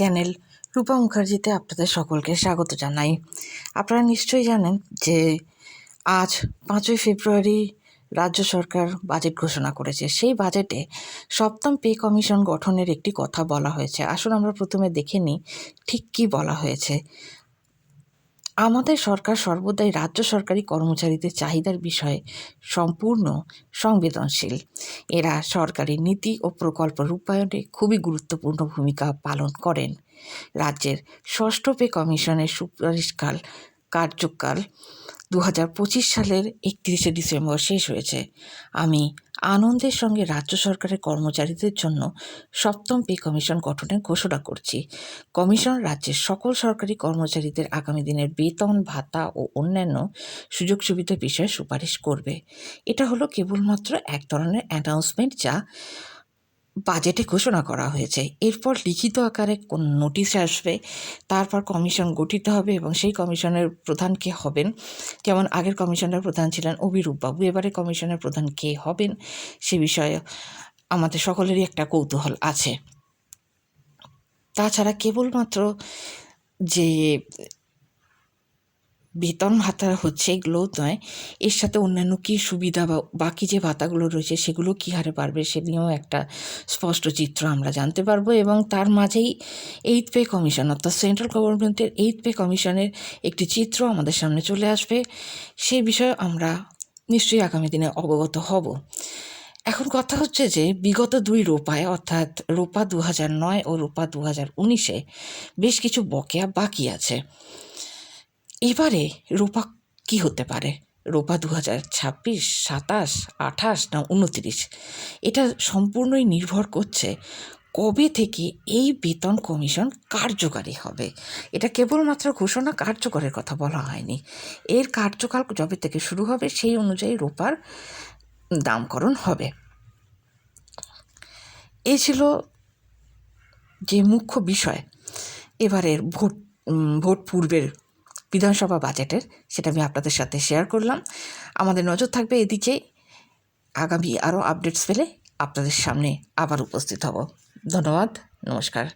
Channel রূপা মুখার্জিতে আপনাদের সকলকে স্বাগত জানাই। আপনারা নিশ্চয়ই জানেন যে আজ পাঁচই ফেব্রুয়ারি রাজ্য সরকার বাজেট ঘোষণা করেছে। সেই বাজেটে সপ্তম পে কমিশন গঠনের একটি কথা বলা হয়েছে। আসুন আমরা প্রথমে দেখে নিই ঠিক কী বলা হয়েছে। আমাদের সরকার সর্বদাই রাজ্য সরকারি কর্মচারীদের চাহিদার বিষয়ে সম্পূর্ণ সংবেদনশীল। এরা সরকারি নীতি ও প্রকল্প রূপায়ণে খুবই গুরুত্বপূর্ণ ভূমিকা পালন করেন। রাজ্যের ষষ্ঠ পে কমিশনের সুপারিশকাল কার্যকাল দু হাজার পঁচিশ সালের একত্রিশে ডিসেম্বর শেষ হয়েছে। আমি আনন্দের সঙ্গে রাজ্য সরকারের কর্মচারীদের জন্য সপ্তম পে কমিশন গঠনের ঘোষণা করছি। কমিশন রাজ্যের সকল সরকারি কর্মচারীদের আগামী দিনের বেতন, ভাতা ও অন্যান্য সুযোগ সুবিধা বিষয়ে সুপারিশ করবে। এটা হলো কেবলমাত্র এক ধরনের অ্যানাউন্সমেন্ট যা বাজেটে ঘোষণা করা হয়েছে। এরপর লিখিত আকারে কোন নোটিশ আসবে, তারপর কমিশন গঠিত হবে এবং সেই কমিশনের প্রধান কে হবেন, যেমন আগের কমিশনের প্রধান ছিলেন অভিরূপ বাবু, এবারে কমিশনের প্রধান কে হবেন, সে বিষয়ে আমাদের সকলেরই একটা কৌতূহল আছে। তাছাড়া কেবলমাত্র যে বেতন ভাতা হচ্ছে, এগুলো নয়। এর সাথে অন্যান্য কী সুবিধা বা বাকি যে ভাতাগুলো রয়েছে, সেগুলো কী হারে বাড়বে, সে নিয়েও একটা স্পষ্ট চিত্র আমরা জানতে পারব এবং তার মাঝেই এইট পে কমিশন অর্থাৎ সেন্ট্রাল গভর্নমেন্টের এইট পে কমিশনের একটি চিত্র আমাদের সামনে চলে আসবে। সেই বিষয়ে আমরা নিশ্চয়ই আগামী দিনে অবগত হব। এখন কথা হচ্ছে যে, বিগত দুই রোপায়, অর্থাৎ রোপা দু হাজার নয় ও রোপা দু হাজার উনিশে বেশ কিছু বকেয়া বাকি আছে। এবারে রূপা কি হতে পারে? রূপা দু হাজার ছাব্বিশ, সাতাশ, আঠাশ না উনত্রিশ? এটা সম্পূর্ণই নির্ভর করছে কবে থেকে এই বেতন কমিশন কার্যকারী হবে। এটা কেবলমাত্র ঘোষণা কার্যকরের কথা বলা হয়নি। এর কার্যকাল যবে থেকে শুরু হবে সেই অনুযায়ী রূপার দামকরণ হবে। এ ছিল যে মুখ্য বিষয়। এবারের ভোট ভোট পূর্বের বিধানসভা বাজেটের, সেটা আমি আপনাদের সাথে শেয়ার করলাম। আমাদের নজর থাকবে এদিকে। আগামী আরও আপডেটস পেলে আপনাদের সামনে আবার উপস্থিত হব। ধন্যবাদ, নমস্কার।